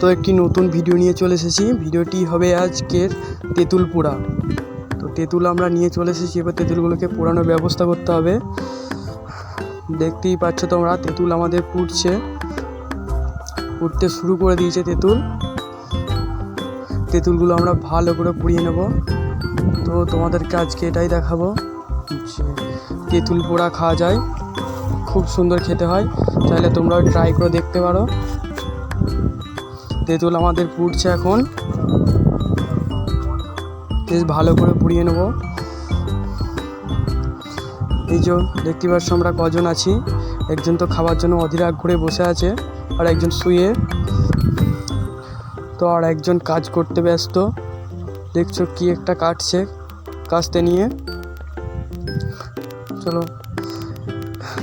তো একটি নতুন ভিডিও নিয়ে চলে এসেছি। ভিডিওটি হবে আজকের তেঁতুল পোড়া তো তেঁতুল আমরা নিয়ে চলে এসেছি। এবার তেঁতুলগুলোকে পোড়ানোর ব্যবস্থা করতে হবে। দেখতেই পাচ্ছ তোমরা, তেঁতুল আমাদের পুড়ছে। পুড়তে শুরু করে দিয়েছে তেঁতুল। তেঁতুলগুলো আমরা ভালো করে পুড়িয়ে নেব। তো তোমাদেরকে আজকে এটাই দেখাবো যে তেঁতুল পোড়া খাওয়া যায়। খুব সুন্দর খেতে হয়। তাহলে তোমরাও ট্রাই করে দেখতে পারো। তেঁতুল আমাদের পুড়ছে এখন। বেশ ভালো করে পুড়িয়ে নেব। এই যে দেখতে পাচ্ছ আমরা কজন আছি। একজন তো খাবার জন্য অধীর ঘুরে বসে আছে, আর একজন শুয়ে। তো আর একজন কাজ করতে ব্যস্ত। দেখছ কি একটা কাটছে কাস্তে নিয়ে। চলো,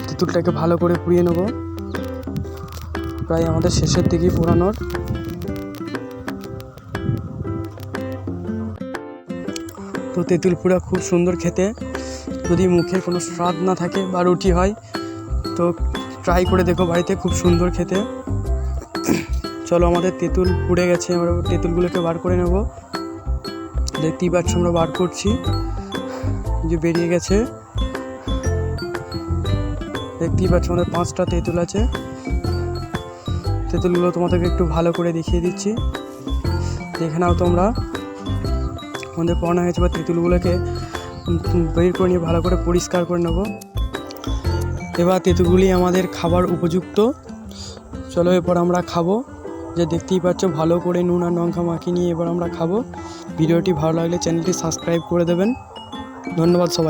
তেঁতুলটাকে ভালো করে পুড়িয়ে নেব। প্রায় আমাদের শেষের দিকেই পোড়ানোর। তো তেঁতুল পুরা খুব সুন্দর খেতে। যদি মুখে কোনো স্বাদ না থাকে বা রুটি হয়, তো ট্রাই করে দেখো বাড়িতে, খুব সুন্দর খেতে। চলো আমাদের তেঁতুল পুড়ে গেছে, আমরা তেঁতুলগুলোকে বার করে নেব। দেখতেই পাচ্ছ আমরা বার করছি। যে বেরিয়ে গেছে। দেখতেই পাচ্ছ আমাদের পাঁচটা তেঁতুল আছে। তেঁতুলগুলো তোমাদেরকে একটু ভালো করে দেখিয়ে দিচ্ছি। দেখে নাও তোমরা। আমাদের পড়ানো হয়েছে বা তেঁতুলগুলোকে বের করে নিয়ে ভালো করে পরিষ্কার করে নেব। এবার তেঁতুলগুলি আমাদের খাবার উপযুক্ত। চলো এরপর আমরা খাব। যে দেখতেই পাচ্ছ, ভালো করে নুন আর লঙ্কা মাখিয়ে নিয়ে এবার আমরা খাব। ভিডিওটি ভালো লাগলে চ্যানেলটি সাবস্ক্রাইব করে দেবেন। ধন্যবাদ সবাই।